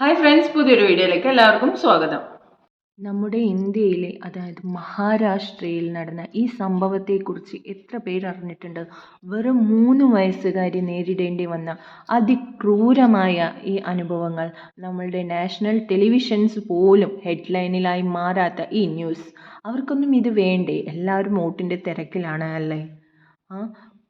Hi friends പുതിയൊരു വീഡിയോയിലേക്ക് എല്ലാവർക്കും സ്വാഗതം. നമ്മുടെ ഇന്ത്യയിലെ അതായത് മഹാരാഷ്ട്രയിൽ നടന്ന ഈ സംഭവത്തെക്കുറിച്ച് എത്ര പേർ അറിഞ്ഞിട്ടുണ്ട് വെറും മൂന്ന് വയസ്സുകാരി നേരിടേണ്ടി വന്ന അതിക്രൂരമായ ഈ അനുഭവങ്ങൾ നമ്മളുടെ നാഷണൽ ടെലിവിഷൻസ് പോലും ഹെഡ്ലൈനിലായി മാറാത്ത ഈ ന്യൂസ്. അവർക്കൊന്നും ഇത് വേണ്ടേ? എല്ലാവരും വോട്ടിന്റെ തിരക്കിലാണ് അല്ലേ? ആ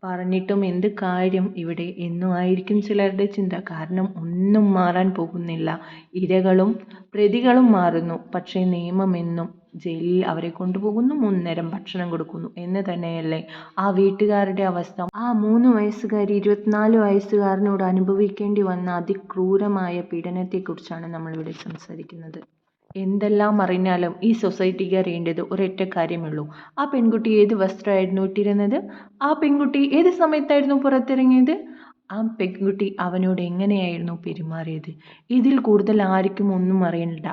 പറഞ്ഞിട്ടും എന്ത് കാര്യം ഇവിടെ എന്നും ആയിരിക്കും ചിലരുടെ ചിന്ത. കാരണം ഒന്നും മാറാൻ പോകുന്നില്ല. ഇരകളും പ്രതികളും മാറുന്നു. പക്ഷേ നിയമം എന്നും ജയിലിൽ അവരെ കൊണ്ടുപോകുന്നു. മൂന്ന് നേരം ഭക്ഷണം കൊടുക്കുന്നു എന്ന് തന്നെയല്ലേ? ആ വീട്ടുകാരുടെ അവസ്ഥ. ആ മൂന്ന് വയസ്സുകാരി ഇരുപത്തിനാല് വയസ്സുകാരനോട് അനുഭവിക്കേണ്ടി വന്ന അതിക്രൂരമായ പീഡനത്തെക്കുറിച്ചാണ് നമ്മളിവിടെ സംസാരിക്കുന്നത്. എന്തെല്ലാം അറിഞ്ഞാലും ഈ സൊസൈറ്റിക്ക് അറിയേണ്ടത് ഒരൊറ്റ കാര്യമുള്ളൂ ആ പെൺകുട്ടി ഏത് വസ്ത്രമായിരുന്നു ഇട്ടിരുന്നത്? ആ പെൺകുട്ടി ഏത് സമയത്തായിരുന്നു പുറത്തിറങ്ങിയത്? ആ പെൺകുട്ടി അവനോട് എങ്ങനെയായിരുന്നു പെരുമാറിയത്? ഇതിൽ കൂടുതൽ ആർക്കും ഒന്നും അറിയണ്ട.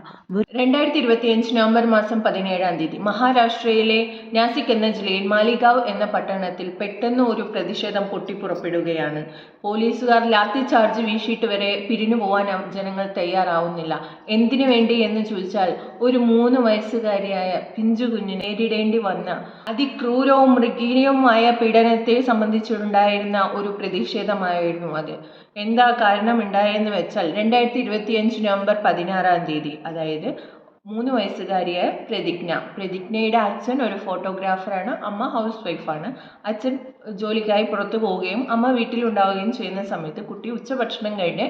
രണ്ടായിരത്തി ഇരുപത്തിയഞ്ച് നവംബർ മാസം പതിനേഴാം തീയതി മഹാരാഷ്ട്രയിലെ നാസിക് എന്ന ജില്ലയിൽ മാലിഗാവ് എന്ന പട്ടണത്തിൽ പെട്ടെന്ന് ഒരു പ്രതിഷേധം പൊട്ടിപ്പുറപ്പെടുകയാണ്. പോലീസുകാർ ലാത്തി ചാർജ് വീശിയിട്ട് വരെ പിരിഞ്ഞു പോകാൻ ജനങ്ങൾ തയ്യാറാവുന്നില്ല. എന്തിനു വേണ്ടി എന്ന് ചോദിച്ചാൽ ഒരു മൂന്ന് വയസ്സുകാരിയായ പിഞ്ചു കുഞ്ഞിന് നേരിടേണ്ടി വന്ന അതിക്രൂരവും മൃഗീയവുമായ പീഡനത്തെ സംബന്ധിച്ചുണ്ടായിരുന്ന ഒരു പ്രതിഷേധമായിരുന്നു അത്. എന്താ കാരണം ഉണ്ടായെന്ന് വെച്ചാൽ രണ്ടായിരത്തി ഇരുപത്തിയഞ്ച് നവംബർ പതിനാറാം തീയതി അതായത് മൂന്ന് വയസ്സുകാരിയായ പ്രതിജ്ഞ. പ്രതിജ്ഞയുടെ അച്ഛൻ ഒരു ഫോട്ടോഗ്രാഫറാണ് അമ്മ ഹൗസ് വൈഫാണ്. അച്ഛൻ ജോലിക്കായി പുറത്തു പോവുകയും അമ്മ വീട്ടിലുണ്ടാവുകയും ചെയ്യുന്ന സമയത്ത് കുട്ടി ഉച്ചഭക്ഷണം കഴിഞ്ഞ്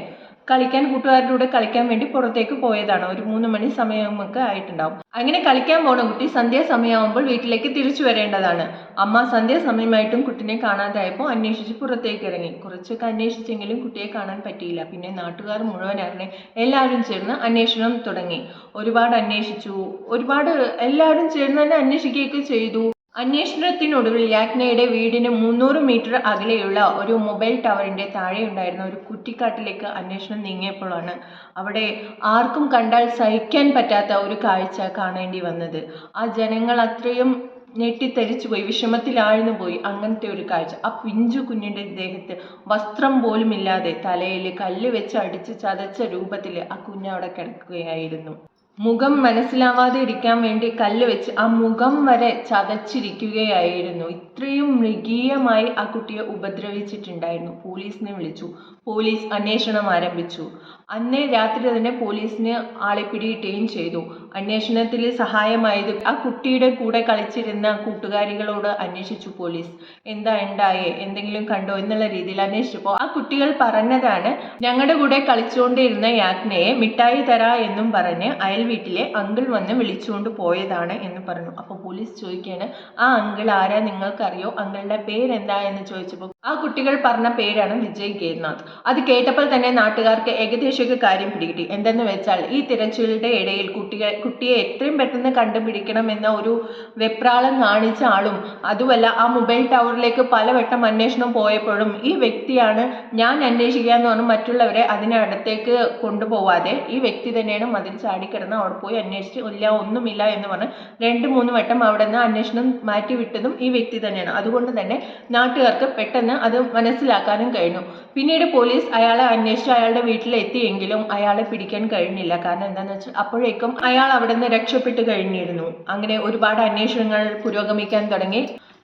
കളിക്കാൻ കൂട്ടുകാരുടെ കൂടെ കളിക്കാൻ വേണ്ടി പുറത്തേക്ക് പോയതാണ്. ഒരു മൂന്ന് മണി സമയമൊക്കെ ആയിട്ടുണ്ടാവും. അങ്ങനെ കളിക്കാൻ പോണ കുട്ടി സന്ധ്യാസമയമാകുമ്പോൾ വീട്ടിലേക്ക് തിരിച്ചു വരേണ്ടതാണ്. അമ്മ സന്ധ്യാസമയമായിട്ടും കുട്ടിനെ കാണാതായപ്പോൾ അന്വേഷിച്ച് പുറത്തേക്ക് ഇറങ്ങി. കുറച്ചൊക്കെ അന്വേഷിച്ചെങ്കിലും കുട്ടിയെ കാണാൻ പറ്റിയില്ല. പിന്നെ നാട്ടുകാർ മുഴുവൻ അറിഞ്ഞ് എല്ലാവരും ചേർന്ന് അന്വേഷണം തുടങ്ങി. ഒരുപാട് അന്വേഷിച്ചു. ഒരുപാട് എല്ലാവരും ചേർന്ന് തന്നെ അന്വേഷിക്കുകയൊക്കെ ചെയ്തു. അന്വേഷണത്തിനൊടുവിൽ യാജ്ഞയുടെ വീടിന് മുന്നൂറ് മീറ്റർ അകലെയുള്ള ഒരു മൊബൈൽ ടവറിന്റെ താഴെയുണ്ടായിരുന്ന ഒരു കുറ്റിക്കാട്ടിലേക്ക് അന്വേഷണം നീങ്ങിയപ്പോഴാണ് അവിടെ ആർക്കും കണ്ടാൽ സഹിക്കാൻ പറ്റാത്ത ഒരു കാഴ്ച കാണേണ്ടി വന്നത്. ആ ജനങ്ങൾ അത്രയും ഞെട്ടിത്തരിച്ചു പോയി വിഷമത്തിലാഴ്ന്നു പോയി. അങ്ങനത്തെ ഒരു കാഴ്ച. ആ പിഞ്ചു കുഞ്ഞിന്റെ ദേഹത്ത് വസ്ത്രം പോലുമില്ലാതെ തലയിൽ കല്ല് വെച്ച് അടിച്ച് ചതച്ച രൂപത്തിൽ ആ കുഞ്ഞവിടെ കിടക്കുകയായിരുന്നു. മുഖം മനസ്സിലാവാതെ ഇരിക്കാൻ വേണ്ടി കല്ല് വെച്ച് ആ മുഖം വരെ ചതച്ചിരിക്കുകയായിരുന്നു. ഇത്രയും മൃഗീയമായി ആ കുട്ടിയെ ഉപദ്രവിച്ചിട്ടുണ്ടായിരുന്നു. പോലീസിനെ വിളിച്ചു. പോലീസ് അന്വേഷണം ആരംഭിച്ചു. അന്നേ രാത്രി തന്നെ പോലീസിന് ആളെ പിടികിട്ടുകയും ചെയ്തു. അന്വേഷണത്തിൽ സഹായമായത് ആ കുട്ടിയുടെ കൂടെ കളിച്ചിരുന്ന കൂട്ടുകാരികളോട് അന്വേഷിച്ചു പോലീസ്. എന്താ ഉണ്ടായേ? എന്തെങ്കിലും കണ്ടോ? എന്നുള്ള രീതിയിൽ അന്വേഷിച്ചപ്പോൾ ആ കുട്ടികൾ പറഞ്ഞതാണ് ഞങ്ങളുടെ കൂടെ കളിച്ചുകൊണ്ടിരുന്ന യാജ്ഞയെ മിഠായി തരാ എന്നും പറഞ്ഞ് അയൽ വീട്ടിലെ അങ്കിൾ വന്ന് വിളിച്ചുകൊണ്ട് പോയതാണ് എന്ന് പറഞ്ഞു. അപ്പോൾ പോലീസ് ചോദിക്കുകയാണ് ആ അങ്കിൾ ആരാ? നിങ്ങൾക്കറിയോ? അങ്കിളുടെ എന്താ എന്ന് ചോദിച്ചപ്പോൾ ആ കുട്ടികൾ പറഞ്ഞ പേരാണ് വിജയ് കേരനാഥ് അത് കേട്ടപ്പോൾ തന്നെ നാട്ടുകാർക്ക് ഏകദേശമൊക്കെ കാര്യം പിടികിട്ടി. എന്തെന്ന് വെച്ചാൽ ഈ തിരച്ചിലുടെ ഇടയിൽ കുട്ടികൾ കുട്ടിയെ എത്രയും പെട്ടെന്ന് കണ്ടുപിടിക്കണം എന്ന ഒരു വെപ്രാളം കാണിച്ച ആളും അതുമല്ല ആ മൊബൈൽ ടവറിലേക്ക് പലവട്ടം അന്വേഷണം പോയപ്പോഴും ഈ വ്യക്തിയാണ് ഞാൻ അന്വേഷിക്കുക എന്ന് പറഞ്ഞ് മറ്റുള്ളവരെ അതിനടുത്തേക്ക് കൊണ്ടുപോവാതെ ഈ വ്യക്തി തന്നെയാണ് മതിൽ ചാടിക്കിടന്ന് അവിടെ പോയി അന്വേഷിച്ച് ഇല്ല ഒന്നുമില്ല എന്ന് പറഞ്ഞ് രണ്ട് മൂന്ന് വട്ടം അവിടെ നിന്ന് അന്വേഷണം മാറ്റി വിട്ടതും ഈ വ്യക്തി തന്നെയാണ്. അതുകൊണ്ട് തന്നെ നാട്ടുകാർക്ക് പെട്ടെന്ന് അത് മനസ്സിലാക്കാനും കഴിഞ്ഞു. പിന്നീട് പോലീസ് അയാളെ അന്വേഷിച്ച് അയാളുടെ വീട്ടിലെത്തിയെങ്കിലും അയാളെ പിടിക്കാൻ കഴിഞ്ഞില്ല. കാരണം എന്താണെന്ന് വെച്ചാൽ അപ്പോഴേക്കും അയാൾ അവിടെ നിന്ന് രക്ഷപ്പെട്ട് കഴിഞ്ഞിരുന്നു. അങ്ങനെ ഒരുപാട് അന്വേഷണങ്ങൾ പുരോഗമിക്കാൻ തുടങ്ങി.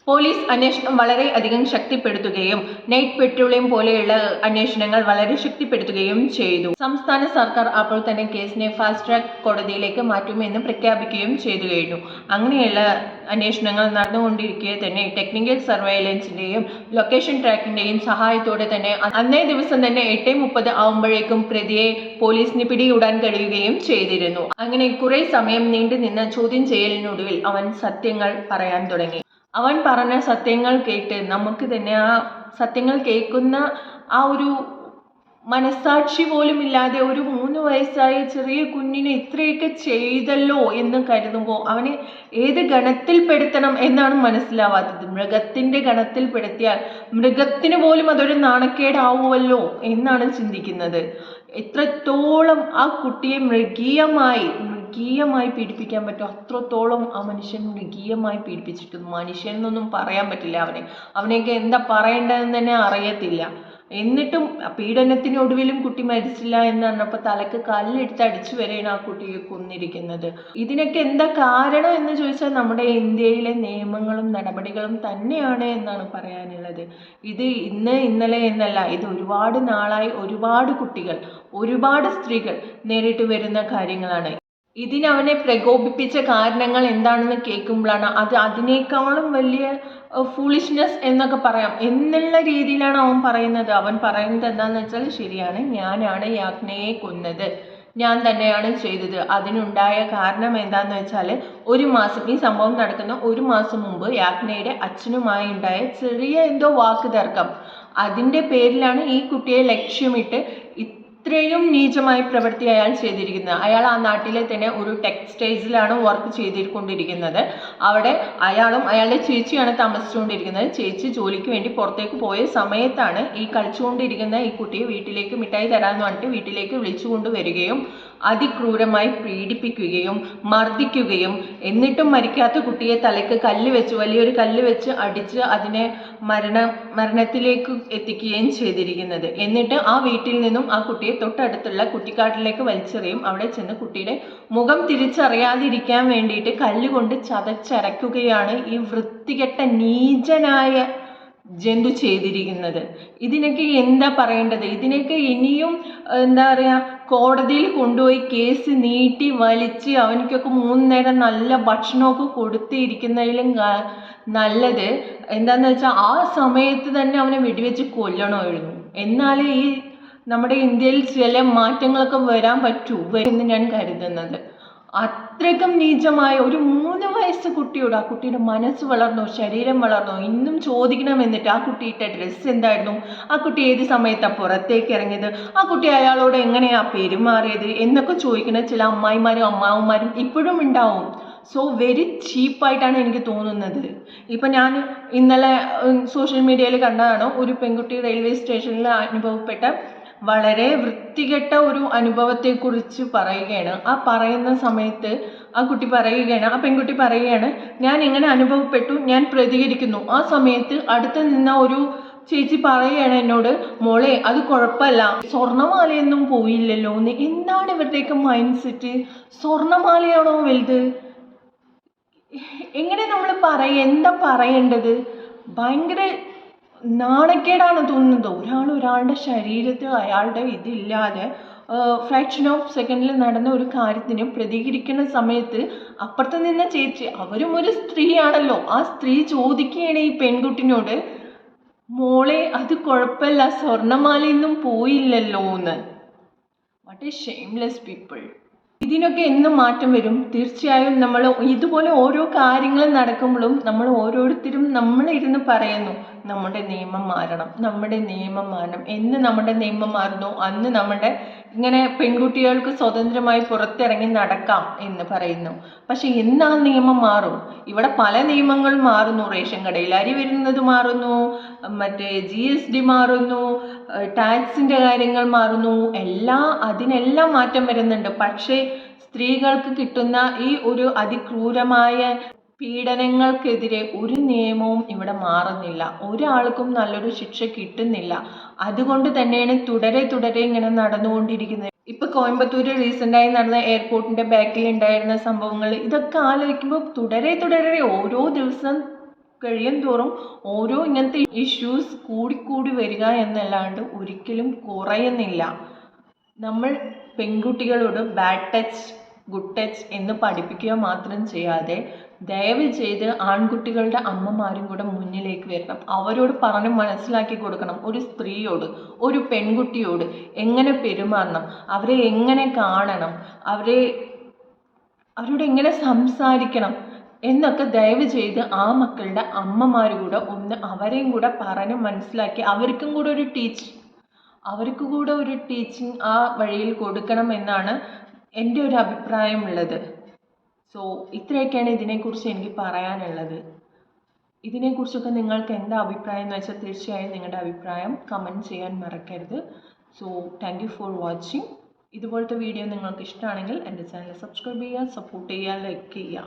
പോലീസ് അന്വേഷണം വളരെ അധികം ശക്തിപ്പെടുത്തുകയും നൈറ്റ് പെട്രോളിയം പോലെയുള്ള അന്വേഷണങ്ങൾ വളരെ ശക്തിപ്പെടുത്തുകയും ചെയ്തു. സംസ്ഥാന സർക്കാർ അപ്പോൾ തന്നെ കേസിനെ ഫാസ്റ്റ് ട്രാക്ക് കോടതിയിലേക്ക് മാറ്റുമെന്ന് പ്രഖ്യാപിക്കുകയും ചെയ്തു കഴിഞ്ഞു. അങ്ങനെയുള്ള അന്വേഷണങ്ങൾ നടന്നുകൊണ്ടിരിക്കെ തന്നെ ടെക്നിക്കൽ സർവൈലൻസിന്റെയും ലൊക്കേഷൻ ട്രാക്കിന്റെയും സഹായത്തോടെ തന്നെ അന്നേ ദിവസം തന്നെ എട്ട് മുപ്പത് ആവുമ്പോഴേക്കും പ്രതിയെ പോലീസിന് പിടികൂടാൻ കഴിയുകയും ചെയ്തിരുന്നു. അങ്ങനെ കുറെ സമയം നീണ്ടു നിന്ന ചോദ്യം ചെയ്യലിനൊടുവിൽ അവൻ സത്യങ്ങൾ പറയാൻ തുടങ്ങി. അവൻ പറഞ്ഞ സത്യങ്ങൾ കേട്ട് നമുക്ക് തന്നെ ആ സത്യങ്ങൾ കേൾക്കുന്ന ആ ഒരു മനസാക്ഷി പോലും ഇല്ലാതെ ഒരു മൂന്ന് വയസ്സായ ചെറിയ കുഞ്ഞിനെ ഇത്രയൊക്കെ ചെയ്തല്ലോ എന്ന് കരുതുമ്പോൾ അവനെ ഏത് ഗണത്തിൽ പെടുത്തണം എന്നാണ് മനസ്സിലാവാത്തത്. മൃഗത്തിന്റെ ഗണത്തിൽ പെടുത്തിയാൽ മൃഗത്തിന് പോലും അതൊരു നാണക്കേടാവുമല്ലോ എന്നാണ് ചിന്തിക്കുന്നത്. എത്രത്തോളം ആ കുട്ടിയെ മൃഗീയമായി മൃഗീയമായി പീഡിപ്പിക്കാൻ പറ്റും അത്രത്തോളം ആ മനുഷ്യൻ മൃഗീയമായി പീഡിപ്പിച്ചിട്ടുണ്ട് മനുഷ്യൻ എന്നൊന്നും പറയാൻ പറ്റില്ല അവനെ. അവനെയൊക്കെ എന്താ പറയേണ്ടതെന്ന് തന്നെ അറിയത്തില്ല. എന്നിട്ടും പീഡനത്തിനൊടുവിലും കുട്ടി മരിച്ചില്ല എന്ന് പറഞ്ഞപ്പോൾ തലക്ക് കല്ലെടുത്ത് അടിച്ചു വരെയാണ് ആ കുട്ടിയെ കൊന്നിരിക്കുന്നത്. ഇതിനൊക്കെ എന്താ കാരണം എന്ന് ചോദിച്ചാൽ നമ്മുടെ ഇന്ത്യയിലെ നിയമങ്ങളും നടപടികളും തന്നെയാണ് എന്നാണ് പറയാനുള്ളത്. ഇത് ഇന്ന് ഇന്നലെ എന്നല്ല ഇത് ഒരുപാട് നാളായി ഒരുപാട് കുട്ടികൾ ഒരുപാട് സ്ത്രീകൾ നേരിട്ട് വരുന്ന കാര്യങ്ങളാണ്. ഇതിനവനെ പ്രകോപിപ്പിച്ച കാരണങ്ങൾ എന്താണെന്ന് കേൾക്കുമ്പോഴാണ് അത് അതിനേക്കാളും വലിയ ഫൂളിഷ്നെസ് എന്നൊക്കെ പറയാം. എന്നുള്ള രീതിയിലാണ് അവൻ പറയുന്നത്. അവൻ പറയുന്നത് എന്താണെന്ന് വെച്ചാൽ ശരിയാണ് ഞാനാണ് യാജ്ഞയെ കൊന്നത്. ഞാൻ തന്നെയാണ് ചെയ്തത്. അതിനുണ്ടായ കാരണം എന്താണെന്ന് വെച്ചാൽ ഒരു മാസം ഈ സംഭവം നടക്കുന്ന ഒരു മാസം മുമ്പ് യാജ്ഞയുടെ അച്ഛനുമായി ഉണ്ടായ ചെറിയ എന്തോ വാക്ക് തർക്കം അതിന്റെ പേരിലാണ് ഈ കുട്ടിയെ ലക്ഷ്യമിട്ട് ഇത്രയും നീചമായ പ്രവൃത്തി അയാൾ ചെയ്തിരിക്കുന്നത്. അയാൾ ആ നാട്ടിലെ തന്നെ ഒരു ടെക്സ്റ്റൈൽസിലാണ് വർക്ക് ചെയ്തിരിക്കൊണ്ടിരിക്കുന്നത്. അവിടെ അയാളും അയാളുടെ ചേച്ചിയാണ് താമസിച്ചുകൊണ്ടിരിക്കുന്നത്. ചേച്ചി ജോലിക്ക് വേണ്ടി പുറത്തേക്ക് പോയ സമയത്താണ് ഈ കളിച്ചുകൊണ്ടിരിക്കുന്ന ഈ കുട്ടിയെ വീട്ടിലേക്ക് മിഠായി തരാമെന്ന് പറഞ്ഞിട്ട് വീട്ടിലേക്ക് വിളിച്ചു കൊണ്ടുവരികയും അതിക്രൂരമായി പീഡിപ്പിക്കുകയും മർദ്ദിക്കുകയും എന്നിട്ടും മരിക്കാത്ത കുട്ടിയെ തലയ്ക്ക് കല്ല് വെച്ച് വലിയൊരു കല്ല് വെച്ച് അടിച്ച് അതിനെ മരണ മരണത്തിലേക്ക് എത്തിക്കുകയും ചെയ്തിരിക്കുന്നത്. എന്നിട്ട് ആ വീട്ടിൽ നിന്നും ആ കുട്ടിയെ തൊട്ടടുത്തുള്ള കുട്ടിക്കാട്ടിലേക്ക് വലിച്ചെറിയും. അവിടെ ചെന്ന് കുട്ടിയുടെ മുഖം തിരിച്ചറിയാതിരിക്കാൻ വേണ്ടിയിട്ട് കല്ലുകൊണ്ട് ചതച്ചരക്കുകയാണ് ഈ വൃത്തികെട്ട നീചനായ ജന്തു ചെയ്തിരിക്കുന്നത്. ഇതിനൊക്കെ എന്താ പറയേണ്ടത്? ഇതിനൊക്കെ ഇനിയും എന്താ പറയുക കോടതിയിൽ കൊണ്ടുപോയി കേസ് നീട്ടി വലിച്ച് അവനിക്കൊക്കെ മൂന്ന് നേരം നല്ല ഭക്ഷണമൊക്കെ കൊടുത്തിരിക്കുന്നതിലും നല്ലത് എന്താന്ന് വെച്ചാൽ ആ സമയത്ത് തന്നെ അവനെ വെടിവെച്ച് കൊല്ലണമായിരുന്നു. എന്നാലേ ഈ നമ്മുടെ ഇന്ത്യയിൽ ചില മാറ്റങ്ങളൊക്കെ വരാൻ പറ്റൂ. എന്ന് ഞാൻ കരുതുന്നത്. അത്രയ്ക്കും നീചമായ ഒരു മൂന്ന് വയസ്സ് കുട്ടിയോട് ആ കുട്ടിയുടെ മനസ്സ് വളർന്നോ ശരീരം വളർന്നോ ഇന്നും ചോദിക്കണം എന്നിട്ട് ആ കുട്ടി ഇട്ട ഡ്രസ്സ് എന്തായിരുന്നു? ആ കുട്ടി ഏത് സമയത്താണ് പുറത്തേക്ക് ഇറങ്ങിയത്? ആ കുട്ടി അയാളോട് എങ്ങനെയാ പെരുമാറിയത് എന്നൊക്കെ ചോദിക്കുന്ന ചില അമ്മായിമാരും അമ്മാവന്മാരും ഇപ്പോഴും ഉണ്ടാവും. സോ വെരി ചീപ്പായിട്ടാണ് എനിക്ക് തോന്നുന്നത്. ഇപ്പം ഞാൻ ഇന്നലെ സോഷ്യൽ മീഡിയയിൽ കണ്ടതാണ് ഒരു പെൺകുട്ടി റെയിൽവേ സ്റ്റേഷനിൽ അനുഭവപ്പെട്ട വളരെ വൃത്തികെട്ട ഒരു അനുഭവത്തെക്കുറിച്ച് പറയുകയാണ്. ആ പറയുന്ന സമയത്ത് ആ കുട്ടി പറയുകയാണ് ആ പെൺകുട്ടി പറയുകയാണ് ഞാൻ എങ്ങനെ അനുഭവപ്പെട്ടു? ഞാൻ പ്രതികരിക്കുന്നു. ആ സമയത്ത് അടുത്ത് നിന്ന ഒരു ചേച്ചി പറയുകയാണ് എന്നോട് മോളെ അത് കുഴപ്പമില്ല സ്വർണമാലയൊന്നും പോയില്ലല്ലോ എന്ന്. എന്താണ് ഇവരുടെയൊക്കെ മൈൻഡ് സെറ്റ് സ്വർണമാലയാണോ വലുത്? എങ്ങനെ നമ്മൾ പറയ എന്താ പറയേണ്ടത്? ഭയങ്കര നാണക്കേടാണ് തോന്നുന്നത്. ഒരാൾ ഒരാളുടെ ശരീരത്തിൽ അയാളുടെ ഇതില്ലാതെ ഫ്രാക്ഷൻ ഓഫ് സെക്കൻഡിൽ നടന്ന ഒരു കാര്യത്തിന് പ്രതികരിക്കുന്ന സമയത്ത് അപ്പുറത്ത് നിന്ന ചേച്ചി അവരും ഒരു സ്ത്രീയാണല്ലോ. ആ സ്ത്രീ ചോദിക്കുകയാണ് ഈ പെൺകുട്ടിനോട് മോളെ അത് കുഴപ്പമില്ല. സ്വർണമാലയൊന്നും പോയില്ലല്ലോ എന്ന്. വാട്ട് എ ഷെയിംലെസ് പീപ്പിൾ ഇതിനൊക്കെ എന്ന് മാറ്റം വരും? തീർച്ചയായും നമ്മൾ ഇതുപോലെ ഓരോ കാര്യങ്ങൾ നടക്കുമ്പോഴും നമ്മൾ ഓരോരുത്തരും നമ്മൾ ഇരുന്ന് പറയുന്നു. നമ്മുടെ നിയമം മാറണം നമ്മുടെ നിയമം മാറണം. എന്ന് നമ്മുടെ നിയമം മാറുന്നു അന്ന് നമ്മുടെ ഇങ്ങനെ പെൺകുട്ടികൾക്ക് സ്വതന്ത്രമായി പുറത്തിറങ്ങി നടക്കാം എന്ന് പറയുന്നു. പക്ഷെ എന്ന് നിയമം മാറും. ഇവിടെ പല നിയമങ്ങൾ മാറുന്നു. റേഷൻ കടയിൽ അരി വരുന്നത് മാറുന്നു മറ്റേ ജി എസ് ഡി മാറുന്നു ടാക്സിന്റെ കാര്യങ്ങൾ മാറുന്നു. എല്ലാ അതിനെല്ലാം മാറ്റം വരുന്നുണ്ട്. പക്ഷേ സ്ത്രീകൾക്ക് കിട്ടുന്ന ഈ ഒരു അതിക്രൂരമായ പീഡനങ്ങൾക്കെതിരെ ഒരു നിയമവും ഇവിടെ മാറുന്നില്ല. ഒരാൾക്കും നല്ലൊരു ശിക്ഷ കിട്ടുന്നില്ല. അതുകൊണ്ട് തന്നെയാണ് തുടരെ തുടരെ ഇങ്ങനെ നടന്നുകൊണ്ടിരിക്കുന്നത്. ഇപ്പൊ കോയമ്പത്തൂര് റീസെന്റായി നടന്ന എയർപോർട്ടിന്റെ ബാക്കിൽ ഉണ്ടായിരുന്ന സംഭവങ്ങൾ ഇതൊക്കെ ആലോചിക്കുമ്പോൾ തുടരെ തുടരെ ഓരോ ദിവസം കഴിയും തോറും ഓരോ ഇങ്ങനത്തെ ഇഷ്യൂസ് കൂടിക്കൂടി വരിക എന്നല്ലാണ്ട് ഒരിക്കലും കുറയുന്നില്ല. നമ്മൾ പെൺകുട്ടികളോട് ബാഡ് ടച്ച് ഗുഡ് ടച്ച് എന്ന് പഠിപ്പിക്കുക മാത്രം ചെയ്യാതെ ദയവ് ചെയ്ത് ആൺകുട്ടികളുടെ അമ്മമാരും കൂടെ മുന്നിലേക്ക് വരണം. അവരോട് പറഞ്ഞ് മനസ്സിലാക്കി കൊടുക്കണം. ഒരു സ്ത്രീയോട് ഒരു പെൺകുട്ടിയോട് എങ്ങനെ പെരുമാറണം? അവരെ എങ്ങനെ കാണണം? അവരെ അവരോട് എങ്ങനെ സംസാരിക്കണം? എന്നൊക്കെ ദയവ് ചെയ്ത് ആ മക്കളുടെ അമ്മമാർ കൂടെ ഒന്ന് അവരെയും കൂടെ പറഞ്ഞ് മനസ്സിലാക്കി. അവർക്കും കൂടെ ഒരു ടീച്ച് അവർക്ക് കൂടെ ഒരു ടീച്ചിങ് ആ വഴിയിൽ കൊടുക്കണം എന്നാണ് എന്റെ ഒരു അഭിപ്രായമുള്ളത്. സോ ഇത്രയൊക്കെയാണ് ഇതിനെക്കുറിച്ച് എനിക്ക് പറയാനുള്ളത്. ഇതിനെക്കുറിച്ചൊക്കെ നിങ്ങൾക്ക് എന്താ അഭിപ്രായം എന്ന് വെച്ചാൽ തീർച്ചയായും നിങ്ങളുടെ അഭിപ്രായം കമന്റ് ചെയ്യാൻ മറക്കരുത്. So thank you for watching ഇതുപോലത്തെ വീഡിയോ നിങ്ങൾക്ക് ഇഷ്ടമാണെങ്കിൽ എന്റെ ചാനൽ സബ്സ്ക്രൈബ് ചെയ്യുക സപ്പോർട്ട് ചെയ്യുക ലൈക്ക് ചെയ്യുക.